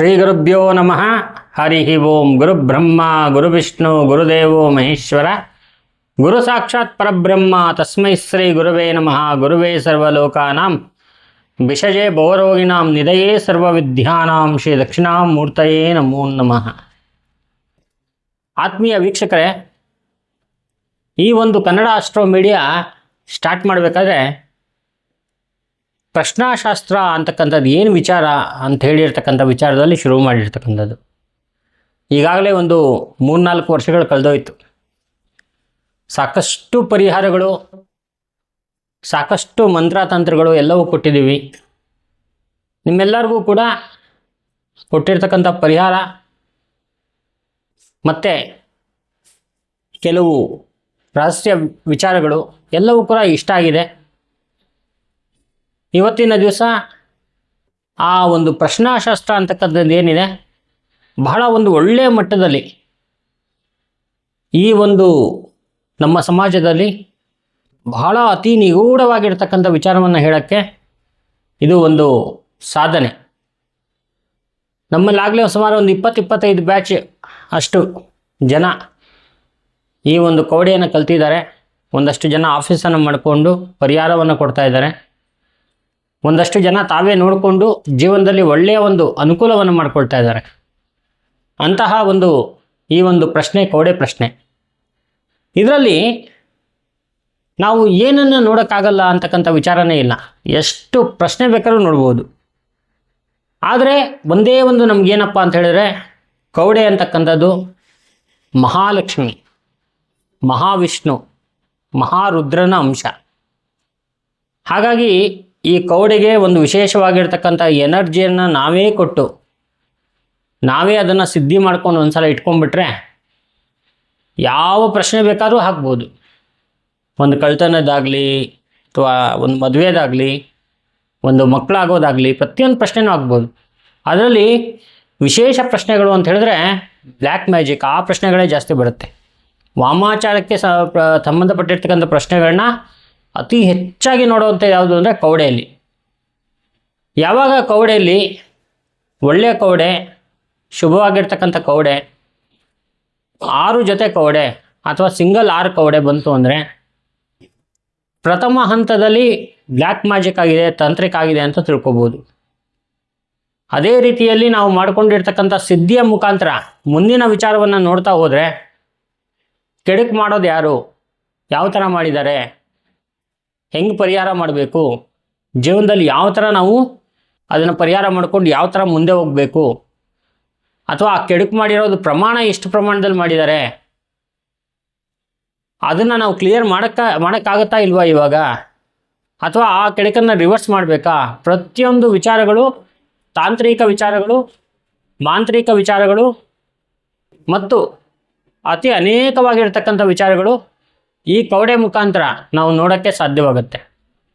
ಶ್ರೀ ಗುರುಭ್ಯೋ ನಮಃ. ಹರಿ ಓಂ ಗುರು ಬ್ರಹ್ಮ, ಗುರು ವಿಷ್ಣು ಗುರುದೇವೋ ಮಹೇಶ್ವರ. ಗುರು ಸಾಕ್ಷಾತ್ ಪರಬ್ರಹ್ಮ, ತಸ್ಮೈ ಶ್ರೀ ಗುರುವೇ ನಮಃ. ಗುರುವೇ ಸರ್ವಲೋಕಾನಾಂ. ವಿಷಜೆ ಭವರೋಗಿಣಾಂ ನಿಧಯೇ ಸರ್ವವಿದ್ಯಾನಾಂ, ಶ್ರೀ ದಕ್ಷಿಣಾಮೂರ್ತಯೇ ನಮೋ ನಮಃ. ಆತ್ಮೀಯ ವೀಕ್ಷಕರೇ, ಈ ಒಂದು ಕನ್ನಡ ಅಸ್ಟ್ರೋ ಮೀಡಿಯಾ ಸ್ಟಾರ್ಟ್ ಮಾಡಬೇಕಾದ್ರೆ ಪ್ರಶ್ನಾಶಾಸ್ತ್ರ ಅಂತಕ್ಕಂಥದ್ದು ಏನು ವಿಚಾರ ಅಂತ ಹೇಳಿರ್ತಕ್ಕಂಥ ವಿಚಾರದಲ್ಲಿ ಶುರು ಮಾಡಿರ್ತಕ್ಕಂಥದ್ದು. ಈಗಾಗಲೇ ಒಂದು ಮೂರ್ನಾಲ್ಕು ವರ್ಷಗಳು ಕಳೆದೋಯ್ತು. ಸಾಕಷ್ಟು ಪರಿಹಾರಗಳು, ಸಾಕಷ್ಟು ಮಂತ್ರತಂತ್ರಗಳು ಎಲ್ಲವೂ ಕೊಟ್ಟಿದ್ದೀವಿ. ನಿಮ್ಮೆಲ್ಲರಿಗೂ ಕೂಡ ಕೊಟ್ಟಿರ್ತಕ್ಕಂಥ ಪರಿಹಾರ. ಮತ್ತು ಕೆಲವು ರಹಸ್ಯ ವಿಚಾರಗಳು ಎಲ್ಲವೂ ಕೂಡ ಇಷ್ಟ ಆಗಿದೆ. ಇವತ್ತಿನ ದಿವಸ ಆ ಒಂದು ಪ್ರಶ್ನಾಶಾಸ್ತ್ರ ಅಂತಕ್ಕಂಥದ್ದು ಏನಿದೆ? ಬಹಳ ಒಂದು ಒಳ್ಳೆಯ ಮಟ್ಟದಲ್ಲಿ ಈ ಒಂದು ನಮ್ಮ ಸಮಾಜದಲ್ಲಿ ಬಹಳ ಅತಿ ನಿಗೂಢವಾಗಿರ್ತಕ್ಕಂಥ ವಿಚಾರವನ್ನು ಹೇಳೋಕ್ಕೆ ಇದು ಒಂದು ಸಾಧನೆ. ನಮ್ಮಲ್ಲಾಗಲೇ ಸುಮಾರು ಒಂದು ಇಪ್ಪತ್ತು ಇಪ್ಪತ್ತೈದು ಬ್ಯಾಚ್ ಅಷ್ಟು ಜನ ಈ ಒಂದು ಕವಡೆಯನ್ನು ಕಲ್ತಿದ್ದಾರೆ. ಒಂದಷ್ಟು ಜನ ಆಫೀಸನ್ನು ಮಾಡಿಕೊಂಡು ಪರಿಹಾರವನ್ನು ಕೊಡ್ತಾ ಇದ್ದಾರೆ. ಒಂದಷ್ಟು ಜನ ತಾವೇ ನೋಡಿಕೊಂಡು ಜೀವನದಲ್ಲಿ ಒಳ್ಳೆಯ ಒಂದು ಅನುಕೂಲವನ್ನು ಮಾಡಿಕೊಳ್ತಾ ಇದ್ದಾರೆ. ಅಂತಹ ಒಂದು, ಈ ಒಂದು ಪ್ರಶ್ನೆ ಕೌಡೆ ಪ್ರಶ್ನೆ. ಇದರಲ್ಲಿ ನಾವು ಏನನ್ನು ನೋಡೋಕ್ಕಾಗಲ್ಲ ಅಂತಕ್ಕಂಥ ವಿಚಾರನೇ ಇಲ್ಲ. ಎಷ್ಟು ಪ್ರಶ್ನೆ ಬೇಕಾದ್ರೂ ನೋಡ್ಬೋದು. ಆದರೆ ಒಂದೇ ಒಂದು ನಮಗೇನಪ್ಪ ಅಂತ ಹೇಳಿದ್ರೆ, ಕೌಡೆ ಅಂತಕ್ಕಂಥದ್ದು ಮಹಾಲಕ್ಷ್ಮಿ, ಮಹಾವಿಷ್ಣು, ಮಹಾರುದ್ರನ ಅಂಶ. ಹಾಗಾಗಿ ಈ ಕೌಡಿಗೆ ಒಂದು ವಿಶೇಷವಾಗಿರ್ತಕ್ಕಂಥ ಎನರ್ಜಿಯನ್ನು ನಾವೇ ಕೊಟ್ಟು, ನಾವೇ ಅದನ್ನು ಸಿದ್ಧಿ ಮಾಡ್ಕೊಂಡು ಒಂದು ಸಲ ಇಟ್ಕೊಂಡ್ಬಿಟ್ರೆ ಯಾವ ಪ್ರಶ್ನೆ ಬೇಕಾದರೂ ಹಾಕ್ಬೋದು. ಒಂದು ಕಳ್ತನದಾಗಲಿ ಅಥವಾ ಒಂದು ಮದುವೆದಾಗಲಿ, ಒಂದು ಮಕ್ಕಳಾಗೋದಾಗಲಿ ಪ್ರತಿಯೊಂದು ಪ್ರಶ್ನೆನೂ ಆಗ್ಬೋದು ಅದರಲ್ಲಿ ವಿಶೇಷ ಪ್ರಶ್ನೆಗಳು ಅಂತ ಹೇಳಿದ್ರೆ ಬ್ಲ್ಯಾಕ್ ಮ್ಯಾಜಿಕ್, ಆ ಪ್ರಶ್ನೆಗಳೇ ಜಾಸ್ತಿ ಬರುತ್ತೆ. ವಾಮಾಚಾರಕ್ಕೆ ಸಂಬಂಧಪಟ್ಟಿರ್ತಕ್ಕಂಥ ಪ್ರಶ್ನೆಗಳನ್ನ ಅತಿ ಹೆಚ್ಚಾಗಿ ನೋಡುವಂಥ ಯಾವುದು ಅಂದರೆ ಕವಡೆಯಲ್ಲಿ. ಯಾವಾಗ ಕವಡೆಯಲ್ಲಿ ಒಳ್ಳೆಯ ಕವಡೆ, ಶುಭವಾಗಿರ್ತಕ್ಕಂಥ ಕವಡೆ, ಆರು ಜೊತೆ ಕವಡೆ ಅಥವಾ ಸಿಂಗಲ್ ಆರು ಕವಡೆ ಬಂತು ಅಂದರೆ ಪ್ರಥಮ ಹಂತದಲ್ಲಿ ಬ್ಲ್ಯಾಕ್ ಮ್ಯಾಜಿಕ್ ಆಗಿದೆ, ತಾಂತ್ರಿಕ ಆಗಿದೆ ಅಂತ ತಿಳ್ಕೊಬೋದು. ಅದೇ ರೀತಿಯಲ್ಲಿ ನಾವು ಮಾಡಿಕೊಂಡಿರ್ತಕ್ಕಂಥ ಸಿದ್ಧಿಯ ಮುಖಾಂತರ ಮುಂದಿನ ವಿಚಾರವನ್ನು ನೋಡ್ತಾ ಹೋದರೆ, ಕೆಡಕು ಮಾಡೋದು ಯಾರು? ಯಾವ ಥರ ಮಾಡಿದ್ದಾರೆ? ಹೆಂಗೆ ಪರಿಹಾರ ಮಾಡಬೇಕು? ಜೀವನದಲ್ಲಿ ಯಾವ ಥರ ನಾವು ಅದನ್ನು ಪರಿಹಾರ ಮಾಡ್ಕೊಂಡು ಯಾವ ಥರ ಮುಂದೆ ಹೋಗಬೇಕು? ಅಥವಾ ಆ ಕೆಡುಕು ಮಾಡಿರೋದು ಪ್ರಮಾಣ ಎಷ್ಟು ಪ್ರಮಾಣದಲ್ಲಿ ಮಾಡಿದ್ದಾರೆ? ಅದನ್ನು ನಾವು ಕ್ಲಿಯರ್ ಮಾಡೋಕ್ಕ ಮಾಡೋಕ್ಕಾಗತ್ತಾ ಇಲ್ವಾ ಇವಾಗ? ಅಥವಾ ಆ ಕೆಡಕನ್ನು ರಿವರ್ಸ್ ಮಾಡಬೇಕಾ? ಪ್ರತಿಯೊಂದು ವಿಚಾರಗಳು ತಾಂತ್ರಿಕ ವಿಚಾರಗಳು, ಮಾಂತ್ರಿಕ ವಿಚಾರಗಳು ಮತ್ತು ಅತಿ ಅನೇಕವಾಗಿರ್ತಕ್ಕಂಥ ವಿಚಾರಗಳು ಈ ಕವಡೆ ಮುಖಾಂತರ ನಾವು ನೋಡೋಕ್ಕೆ ಸಾಧ್ಯವಾಗುತ್ತೆ.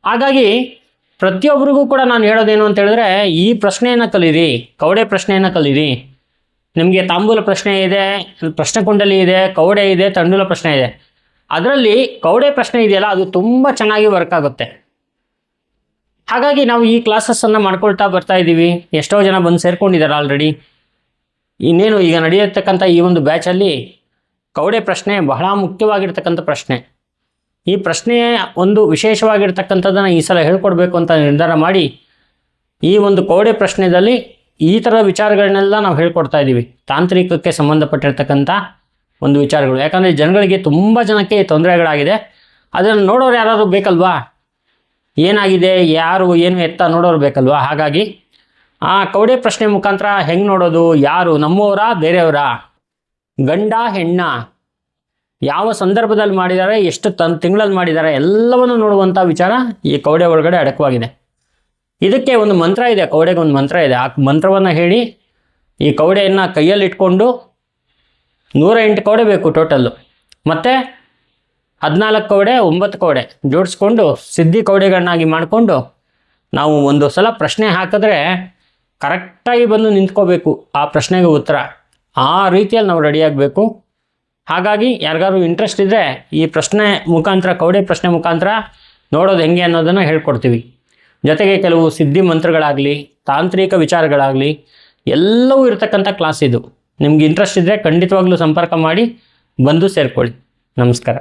ಹಾಗಾಗಿ ಪ್ರತಿಯೊಬ್ಬರಿಗೂ ಕೂಡ ನಾನು ಹೇಳೋದೇನು ಅಂತ ಹೇಳಿದ್ರೆ, ಈ ಪ್ರಶ್ನೆಯನ್ನು ಕಲೀರಿ, ಕವಡೆ ಪ್ರಶ್ನೆಯನ್ನು ಕಲೀರಿ. ನಿಮಗೆ ತಾಂಬೂಲ ಪ್ರಶ್ನೆ ಇದೆ, ಪ್ರಶ್ನೆ ಕುಂಡಲಿ ಇದೆ, ಕವಡೆ ಇದೆ, ತಂಡೂಲ ಪ್ರಶ್ನೆ ಇದೆ. ಅದರಲ್ಲಿ ಕವಡೆ ಪ್ರಶ್ನೆ ಇದೆಯಲ್ಲ, ಅದು ತುಂಬ ಚೆನ್ನಾಗಿ ವರ್ಕ್ ಆಗುತ್ತೆ. ಹಾಗಾಗಿ ನಾವು ಈ ಕ್ಲಾಸಸ್ಸನ್ನು ಮಾಡ್ಕೊಳ್ತಾ ಬರ್ತಾ ಇದ್ದೀವಿ. ಎಷ್ಟೋ ಜನ ಬಂದು ಸೇರ್ಕೊಂಡಿದ್ದಾರೆ ಆಲ್ರೆಡಿ ಇನ್ನೇನು ಈಗ ನಡೆಯತಕ್ಕಂಥ ಈ ಒಂದು ಬ್ಯಾಚಲ್ಲಿ ಕವಡೆ ಪ್ರಶ್ನೆ ಬಹಳ ಮುಖ್ಯವಾಗಿರ್ತಕ್ಕಂಥ ಪ್ರಶ್ನೆ. ಈ ಪ್ರಶ್ನೆ ಒಂದು ವಿಶೇಷವಾಗಿರ್ತಕ್ಕಂಥದ್ದನ್ನು ಈ ಸಲ ಹೇಳ್ಕೊಡ್ಬೇಕು ಅಂತ ನಿರ್ಧಾರ ಮಾಡಿ, ಈ ಒಂದು ಕವಡೆ ಪ್ರಶ್ನೆಯಲ್ಲಿ ಈ ಥರದ ವಿಚಾರಗಳನ್ನೆಲ್ಲ ನಾವು ಹೇಳ್ಕೊಡ್ತಾ ಇದ್ದೀವಿ. ತಾಂತ್ರಿಕಕ್ಕೆ ಸಂಬಂಧಪಟ್ಟಿರ್ತಕ್ಕಂಥ ಒಂದು ವಿಚಾರಗಳು. ಯಾಕಂದರೆ ಜನಗಳಿಗೆ ತುಂಬ ಜನಕ್ಕೆ ತೊಂದರೆಗಳಾಗಿದೆ. ಅದನ್ನು ನೋಡೋರು ಯಾರಾದರೂ ಬೇಕಲ್ವಾ? ಏನಾಗಿದೆ, ಯಾರು, ಏನು ಎತ್ತ ನೋಡೋರು ಬೇಕಲ್ವಾ? ಹಾಗಾಗಿ ಆ ಕವಡೆ ಪ್ರಶ್ನೆ ಮುಖಾಂತರ ಹೆಂಗೆ ನೋಡೋದು? ಯಾರು? ನಮ್ಮವರಾ, ಬೇರೆಯವರಾ? ಗಂಡ ಹೆಣ್ಣ ಯಾವ ಸಂದರ್ಭದಲ್ಲಿ ಮಾಡಿದ್ದಾರೆ, ಎಷ್ಟು ತನ್, ತಿಂಗಳಲ್ಲಿ ಮಾಡಿದ್ದಾರೆ, ಎಲ್ಲವನ್ನು ನೋಡುವಂಥ ವಿಚಾರ ಈ ಕೌಡೆ ಒಳಗಡೆ ಅಡಕವಾಗಿದೆ. ಇದಕ್ಕೆ ಒಂದು ಮಂತ್ರ ಇದೆ ಕೌಡೆಗೆ ಒಂದು ಮಂತ್ರ ಇದೆ. ಆ ಮಂತ್ರವನ್ನು ಹೇಳಿ ಈ ಕೌಡೆಯನ್ನು ಕೈಯಲ್ಲಿ ಇಟ್ಕೊಂಡು ನೂರ ಎಂಟು ಕೌಡೆ ಬೇಕು ಟೋಟಲ್ಲು. ಮತ್ತು ಹದಿನಾಲ್ಕು ಕೌಡೆ ಒಂಬತ್ತು ಕವಡೆ ಜೋಡಿಸ್ಕೊಂಡು ಸಿದ್ಧಿ ಕೌಡೆಗಳನ್ನಾಗಿ ಮಾಡಿಕೊಂಡು ನಾವು ಒಂದು ಸಲ ಪ್ರಶ್ನೆ ಹಾಕಿದ್ರೆ ಕರೆಕ್ಟಾಗಿ ಬಂದು ನಿಂತ್ಕೋಬೇಕು ಆ ಪ್ರಶ್ನೆಗೆ ಉತ್ತರ. ಆ ರೀತಿಯಲ್ಲಿ ನಾವು ರೆಡಿಯಾಗಬೇಕು ಹಾಗಾಗಿ ಯಾರಿಗಾದ್ರು ಇಂಟ್ರೆಸ್ಟ್ ಇದ್ದರೆ ಈ ಪ್ರಶ್ನೆ ಮುಖಾಂತರ ಕೌಡೆ ಪ್ರಶ್ನೆ ಮುಖಾಂತರ ನೋಡೋದು ಹೆಂಗೆ ಅನ್ನೋದನ್ನು ಹೇಳ್ಕೊಡ್ತೀವಿ. ಜೊತೆಗೆ ಕೆಲವು ಸಿದ್ಧಿ ಮಂತ್ರಗಳಾಗಲಿ, ತಾಂತ್ರಿಕ ವಿಚಾರಗಳಾಗಲಿ, ಎಲ್ಲವೂ ಇರತಕ್ಕಂಥ ಕ್ಲಾಸ್ ಇದು. ನಿಮ್ಗೆ ಇಂಟ್ರೆಸ್ಟ್ ಇದ್ದರೆ ಖಂಡಿತವಾಗ್ಲೂ ಸಂಪರ್ಕ ಮಾಡಿ ಬಂದು ಸೇರಿಕೊಳ್ಳಿ. ನಮಸ್ಕಾರ.